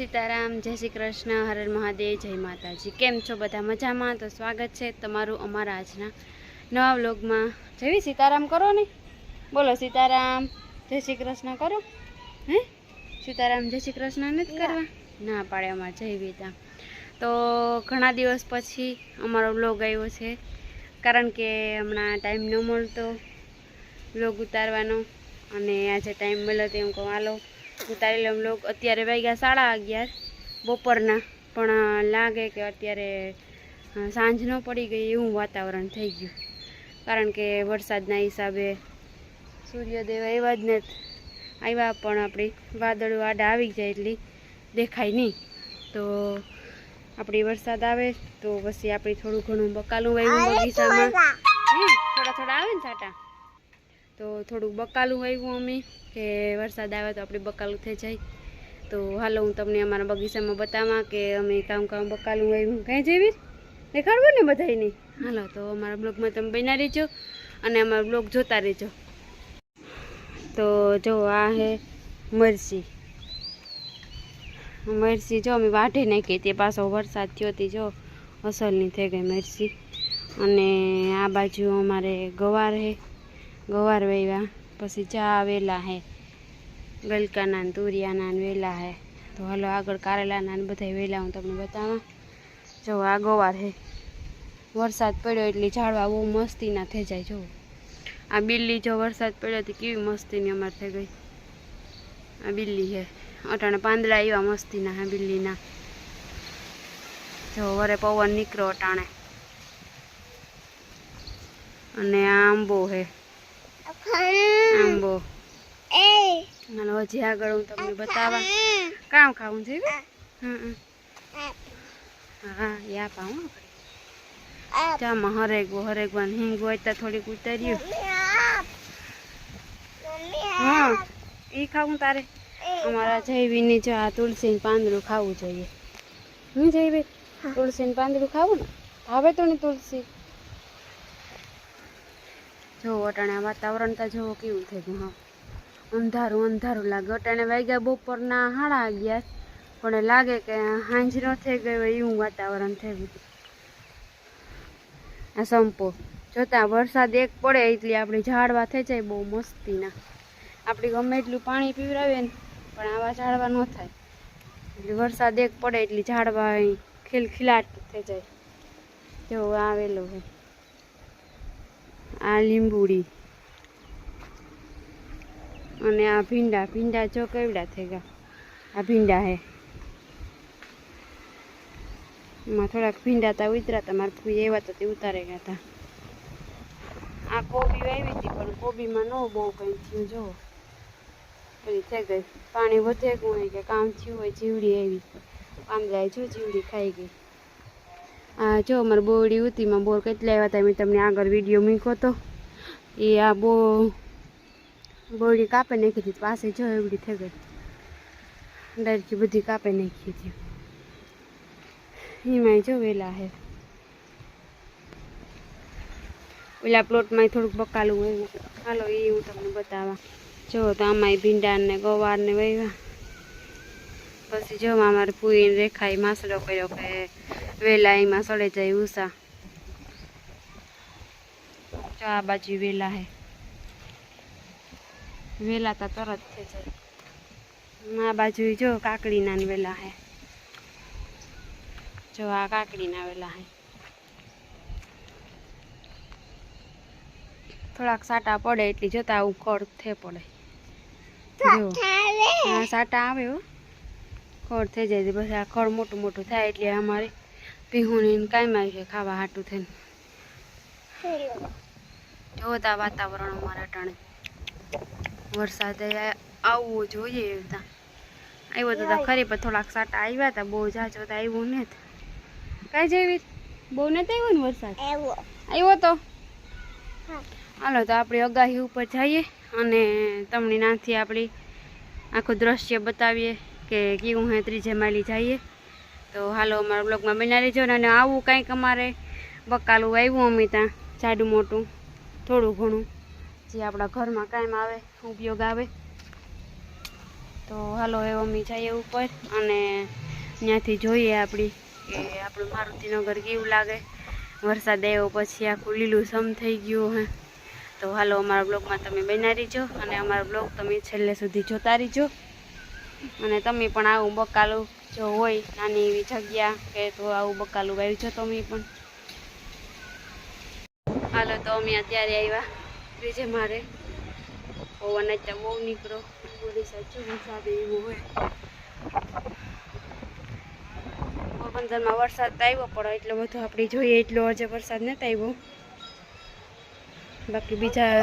સીતારામ જય શ્રી કૃષ્ણ હર મહાદેવ જય માતાજી. કેમ છો બધા મજામાં? તો સ્વાગત છે તમારું અમારા આજના નવા વ્લોગમાં. જેવી સીતારામ કરો ને? બોલો સીતારામ જય શ્રી કૃષ્ણ કરો. હે? સીતારામ જય શ્રી કૃષ્ણ નથી કરવા? ના પાડે અમારે જય વિતા તો ઘણા દિવસ પછી અમારો વ્લોગ આવ્યો છે. કારણ કે હમણાં ટાઈમ ન મળતો વ્લોગ ઉતારવાનો. અને આજે ટાઈમ મળ્યો તેમ કહો આલો હાલો ઉતારી લઉં લોક અત્યારે વાગ્યા સાડા અગિયાર બપોરના. પણ લાગે કે અત્યારે સાંજ ન પડી ગઈ એવું વાતાવરણ થઈ ગયું. કારણ કે વરસાદના હિસાબે સૂર્યદેવ આવ્યા જ ને આવ્યા પણ આપણી વાદળો આડા આવી જાય એટલી દેખાય નહીં. તો આપણી વરસાદ આવે તો પછી આપણે થોડું ઘણું બકાલું વાવ્યું બગીચામાં. થોડા થોડા આવે ને સાટા તો થોડુંક બકાલું આવ્યું અમે, કે વરસાદ આવે તો આપણે બકાલું થઈ જાય. તો હાલો હું તમને અમારા બગીચામાં બતાવવા કે અમે કામ કામ બકાલું આવ્યું કાંઈ જેવી દેખાડવું ને બધાયને? હાલો, તો અમારા બ્લોગમાં તમે બન્યા રહેજો અને અમારા બ્લોગ જોતા રહેજો. તો જો આ હે મરસી. મરસી જો અમે વાઢી નાખી તે પાછો વરસાદ થયો હતી જો અસલની થઈ ગઈ મરસી. અને આ બાજુ અમારે ગવાર હે. ગવાર વાવ્યા પછી ચા વેલા હે, ગલકાના ને તુરિયાના ને વેલા હે. તો હલો આગળ કારેલાના ને બધા વેલા, હું તમને બતાવા. જો આ ગવાર હે. વરસાદ પડ્યો એટલે ઝાડવા બહુ મસ્તીના થઈ જાય, જો. આ બિલ્લી જો વરસાદ પડ્યો તો કેવી મસ્તીની અમારે થઈ ગઈ. આ બિલ્લી હે. અટાણે પાંદડા એવા મસ્તીના હે બિલ્લીના જો વરે પવન નીકળો અટાણે. અને આ આંબો હે. આંબો. હાલો હજી આગળ હું તમને બતાવવા. કામ ખાવું છે. હા યા પાઉં ચામાં હરેગવો હરેગવાન હિંગ હોય તો થોડીક ઉતાર્યું હા એ ખાવું તારે? અમારા જયવીની જો આ તુલસીનું પાંદડું ખાવું જોઈએ. હું જયવી? તુલસીનું પાંદડું ખાવું ને? ભાવે તો ને તુલસી? જો અટાણે વાતાવરણ તો જુઓ કેવું થઈ ગયું, હા. અંધારું અંધારું લાગે. અટાણે વાગ્યા બપોરના હાડા ગયા પણ લાગે કે હાંજ ન થઈ ગયો એવું વાતાવરણ થઈ ગયું આ સંપો. જોતા વરસાદ એક પડે એટલે આપણે ઝાડવા થઈ જાય બહુ મસ્તીના. આપણે ગમે એટલું પાણી પીવડાવીએ ને, પણ આવા ઝાડવા ન થાય. એટલે વરસાદ એક પડે એટલે ઝાડવા ખીલખીલાટ થઈ જાય. જો આવેલો હોય. આ લીંબુડી. અને આ ભીંડા ભીંડા જો કેવડા થઈ ગયા. આ ભીંડા હે. એમાં થોડાક ભીંડા હતા ઉતરા હતા મારા ફૂઈ એવા તો તે ઉતારે ગયા હતા આ કોબી વાવી હતી, પણ કોબીમાં ન બહુ કંઈ થયું જો પેલી થઈ ગઈ. પાણી વધે ગુણે કે કામ થયું હોય, જીવડી આવી. આમ જાય જો જીવડી ખાઈ ગઈ. આ જો અમારે બોરડી ઉતીમાં બોર કેટલા આવ્યા હતા મેં તમને આગળ વીડિયો મૂક્યો હતો એ આ બો બોરડી કાપી નાખી હતી પાસે જો એવડી થઈ ગઈ. ડાયરેક્ટ બધી કાપી નાખી હતી. એમાં જો વેલા હે. ઓલા પ્લોટમાં થોડુંક બકાલું હોય હાલો, એ હું તમને બતાવવા. જો તો આમાંય ભીંડા ને ગવાર ને વાવ્યા પછી જો અમારે પૂરીને રેખાય માસડો કર્યો કે વેલા એમાં સડે જાય ઉષા જો આ બાજુ વેલા હે. વેલા તો તરત થઈ જાય. આ બાજુ જો કાકડીના ને વેલા હે. જો આ કાકડીના વેલા હે. થોડાક સાટા પડે એટલી જોતા આવું ખડ થે પડે. જો સાટા આવે હો. ખડ થઈ જાય છે. પછી આ ખોડ મોટું મોટું થાય એટલે અમારે પીહુની કાંઈ આવી છે ખાવા હાટું થઈને. જોતા વાતાવરણ અમારે અટાણે વરસાદ આવવો જોઈએ એવી રીતના આવ્યો તો તા ખરી પણ થોડાક સાટા આવ્યા હતા બહુ જાજો તો આવ્યું ને કાંઈ જેવી બહુ નથી આવ્યો ને વરસાદ? આવ્યો. તો? હાલો તો આપણે અગાહી ઉપર જઈએ અને તમને નાથી આપણી આખું દ્રશ્ય બતાવીએ. કે કેવું હે ત્રીજે માલી જઈએ. તો હાલો અમારા બ્લોગમાં બના લેજો અને આવું કંઈક અમારે બકાલું આવ્યું અમે ત્યાં, જાડું મોટું, થોડું ઘણું, જે આપણા ઘરમાં કાયમ આવે, ઉપયોગ આવે. તો હાલો એ મમ્મી જઈએ ઉપર અને ત્યાંથી જોઈએ આપણી કે આપણું મારુતિનગર કેવું લાગે. વરસાદ આવ્યો પછી આખું લીલું સમ થઈ ગયું હે. તો હાલો અમારા બ્લોગમાં તમે બનાવી રહીજો અને અમારો બ્લોગ તમે છેલ્લે સુધી જોતા રહીજો. અને તમે પણ આવું બકાલું જો હોય, નાની એવી જગ્યા કે તો આવું બકાલું વાવી જો તમે પણ. હાલો તો અમે અત્યારે આવ્યા ત્રીજે મારે. પવન અત્યારે બહુ નીકળો. બોલી સાચું વરસાદ એવું હોય. પોરબંદરમાં વરસાદ આવ્યો પડે, એટલો બધો આપણે જોઈએ એટલો આજે વરસાદ નથી આવ્યો બાકી બીજા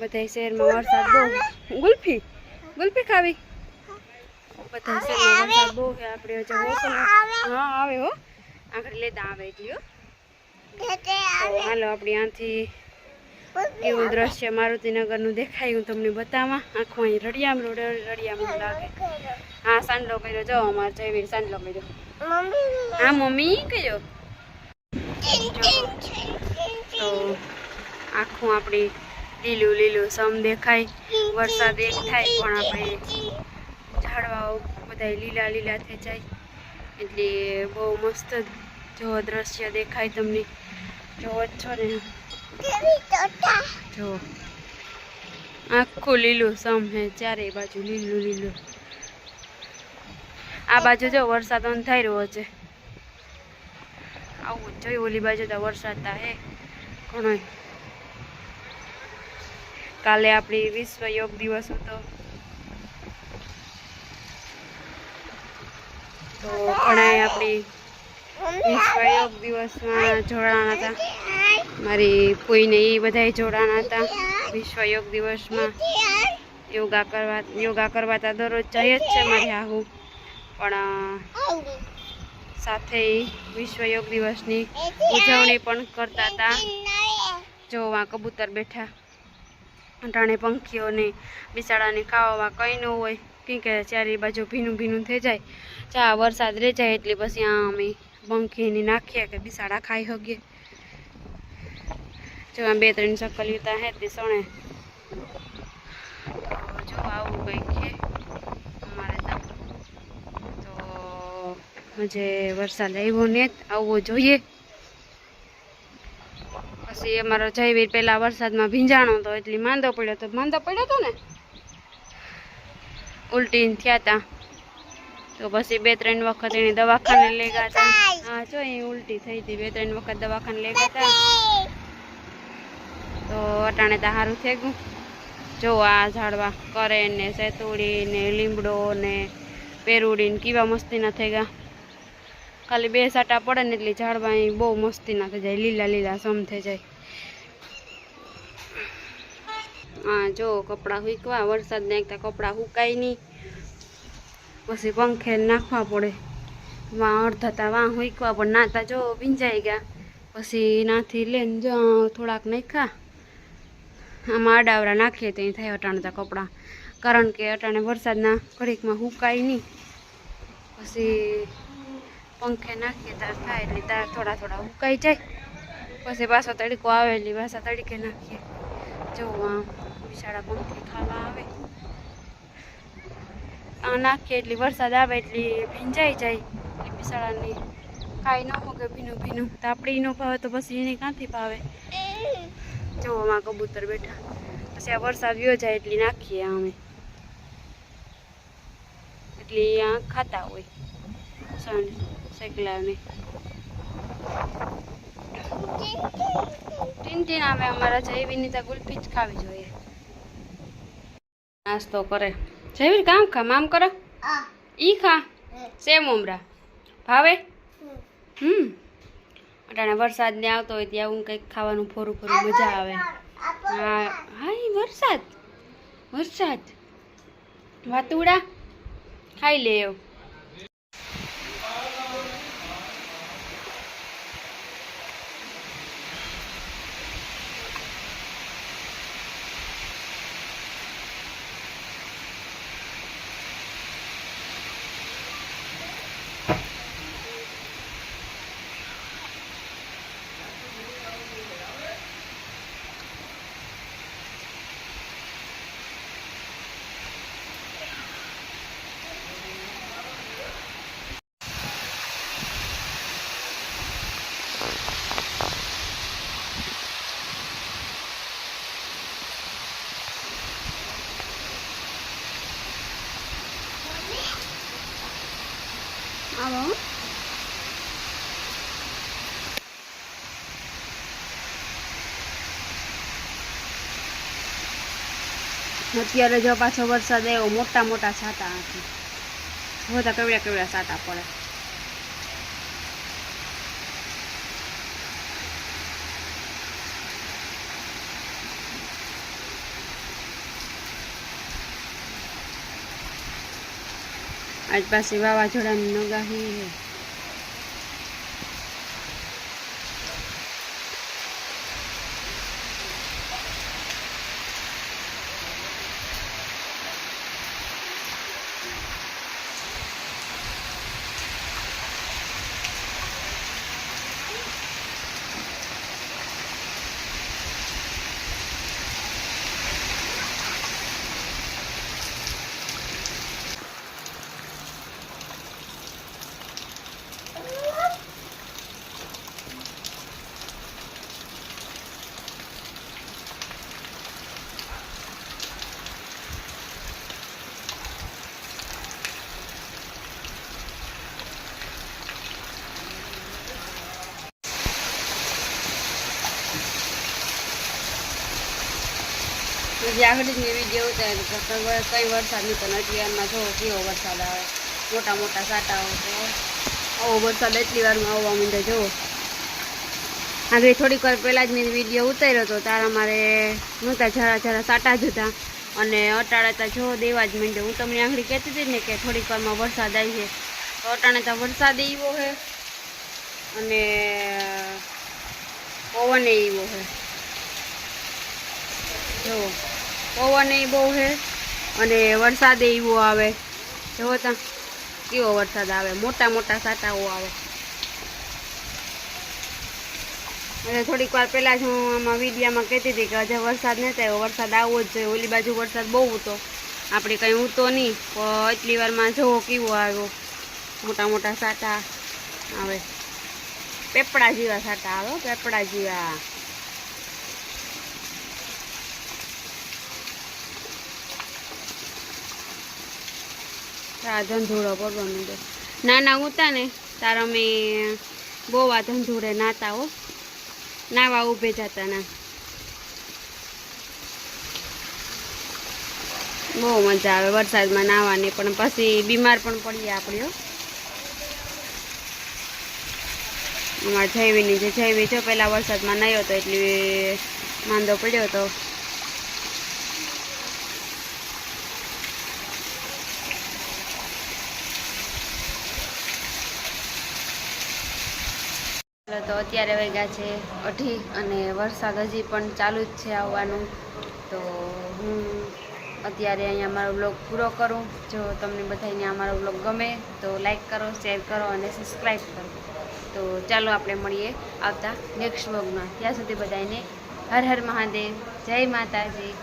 બધા શહેરમાં વરસાદ બહુ. ગુલ્ફી? ગુલ્ફી ખાવી? બધા શહેરમાં બહુ છે આપણે હજુ હા આવે હો. આગળ લેતા આવે એટલી હાલો આપણે આથી એવું દ્રશ્ય મારુતિનગરનું દેખાય તમને બતાવવા. આખું અહીં રડિયામ રોડ રડિયામ લાગે. હા સાંડલો કર્યો. જો અમારે જયવીર સાંડલો કર્યો. હા મમ્મી કયો? તો આખું આપણી લીલું લીલું સમ દેખાય. વરસાદ એક થાય પણ આપણે ઝાડવાઓ બધા લીલા લીલા થઈ જાય. એટલે બહુ મસ્ત જો દ્રશ્ય દેખાય તમને. જોવો જ છો ને? જો. આખું લીલું સમ હે ચારે બાજુ લીલું લીલું. આ બાજુ જો વરસાદ ઓન થઈ રહ્યો છે આવું જોયું, ઓલી બાજુ તો વરસાદ તા હે ઘણો કાલે આપણી વિશ્વ યોગ દિવસ હતો. તો ઘણા આપણી યોગ દિવસમાં જોડાણા હતા. મારી કોઈને એ બધાય જોડાણા હતા. વિશ્વ યોગ દિવસમાં યોગા કરવા યોગા કરવા તો દરરોજ જાય જ છે મારી આહુ. પણ સાથે વિશ્વ યોગ દિવસની ઉજવણી પણ કરતા હતા. જોવા કબૂતર બેઠા. અટાણે પંખીઓને, બિસાડાને ખાવામાં કંઈ ન હોય. કેમ કે ચારે બાજુ ભીનું ભીનું થઈ જાય. ચા વરસાદ રહે જાય એટલે પછી આ અમે પંખીની નાખીએ કે બિસાડા ખાઈ શકીએ જો આ બે ત્રણ ચકલીતા હે તે સણે. તો જો આવું કંઈક છે અમારે તો. હજે વરસાદ આવ્યો ને આવવો જોઈએ. પછી અમારો જયવીર પહેલાં વરસાદમાં ભીંજાણો હતો એટલે માંદો પડ્યો તો માંદો પડ્યો હતો ને. ઉલટીને થયા હતા તો પછી બે ત્રણ વખત એને દવાખાને લઈ ગયા હતા હા જો એ ઉલટી થઈ હતી. બે ત્રણ વખત દવાખાને લઈ ગયા હતા તો અટાણે તો સારું થઈ ગયું. જો આ ઝાડવા કરે ને સેતુડી ને લીમડો ને પેરુડી ને કેવા મસ્તીના થઈ ગયા. ખાલી બે સાટા પડે ને એટલે ઝાડવા બહુ મસ્તીના થઈ જાય. લીલા લીલા સમ થઈ જાય. હા જો કપડાં હુકવા વરસાદ નાખતા કપડાં હુકાય નહીં. પછી પંખે નાખવા પડે. વાં અડધા તા વાં હુંકવા પણ નાતા જો ભીંજાઈ ગયા. પછી નાથી લઈને જો થોડાક નાખ્યા. આમાં આડાવડા નાખીએ તો થાય અટાણતા કપડાં. કારણ કે અટાણે વરસાદના ઘડીકમાં હુકાય નહીં. પછી પંખે નાખીએ તાર થાય એટલે તાર થોડા થોડા હુકાઈ જાય. પછી પાછો તડકો આવે એટલે પાછા તડકે નાખીએ. જો આમ બિચારા પંખે ખાવા આવે. નાખીએ એટલે, વરસાદ આવે એટલે, ભીંજાઈ જાય. એટલે બિચારાને કાંઈ ન મૂકે ભીનું ભીનું. તો આપણે ન ભાવે તો પછી એને ક્યાંથી ભાવે? જો કબૂતર બેઠા. પછી આ વરસાદ વ્યો જાય એટલે નાખીએ અમે. એટલે ખાતા હોય. સણ, શેકલાને. ટીન ટીન અમે અમારા જૈવીની ત્યાં ગુલફી જ ખાવી જોઈએ. નાસ્તો કરે. જયવીર કામ ખા આમ કરો? ઈ ખા? સેમ ઉમરા. ભાવે? હમ. અટાણે વરસાદ ને આવતો હોય ત્યાં હું કંઈક ખાવાનું ફોરું ફોરું મજા આવે. હા હા એ વરસાદ. વરસાદ. વાતુડા? ખાઈ લે એવું હો. અત્યારે જો પાછો વરસાદ આવ્યો મોટા મોટા છાતા હતી બધા કેવડા કેવડા છાંટા પડે આજ પાસે વાવાઝોડાની નગાહી છે હજી આગળ જ મેં વીડિયો ઉતાર્યો તો કઈ વર- કઈ વરસાદ નહીં પણ અત્યારમાં જો કેવો વરસાદ આવે. મોટા મોટા સાટા તો. આવો વરસાદ એટલી વારમાં આવવા માંડે જો. આગળ થોડીક વાર પહેલાં જ મેં વીડિયો ઉતાર્યો હતો તારા મારે નહોતા જરા જરા સાટા જ હતા. અને અટાળે જો દેવા જ માંડ્યો હું તમને આંગળી કહેતી હતી ને કે થોડીક વારમાં વરસાદ આવી છે તો અટાણે વરસાદ એવો છે અને પવન એવો છે જો. પવન એ બહુ છે અને વરસાદ એવો આવે. જો તા, કેવો વરસાદ આવે, મોટા મોટા સાટાઓ આવે. એટલે થોડીક વાર પહેલાં જ હું આમાં વિડીયામાં કહેતી હતી કે હજે વરસાદ નથી આવ્યો વરસાદ આવવો જ જોઈએ, ઓલી બાજુ વરસાદ બહુ હતો. આપણે કંઈ ઉતો નહીં, પણ એટલી વારમાં જુઓ કેવો આવ્યો. મોટા મોટા સાટા આવે. પેપડા જેવા સાટા આવે પેપડા જેવા. આ ધંધોળો પડવા માંડ્યો નાના ઉતા ને તારા અમે બહુ આ ધંધોળે નાતા હો. નાવા ઊભે જતા ના. બહુ મજા આવે વરસાદમાં નાવાની, પણ પછી બીમાર પણ પડીએ આપણે અમારે જૈવીની જે જૈવી જો પહેલાં વરસાદમાં નાહ્યો હતો એટલે માંદો પડ્યો હતો તો અત્યારે વાગ્યા છે અઢી અને વરસાદ હજી પણ ચાલુ જ છે આવવાનું. તો હું અત્યારે અહીંયા મારો બ્લોગ પૂરો કરું. જો તમને બધાને અમારો બ્લોગ ગમે તો લાઈક કરો શેર કરો અને સબસ્ક્રાઈબ કરો. તો ચાલો આપણે મળીએ આવતા નેક્સ્ટ બ્લોગમાં ત્યાં સુધી બધાને હર હર મહાદેવ. જય માતાજી.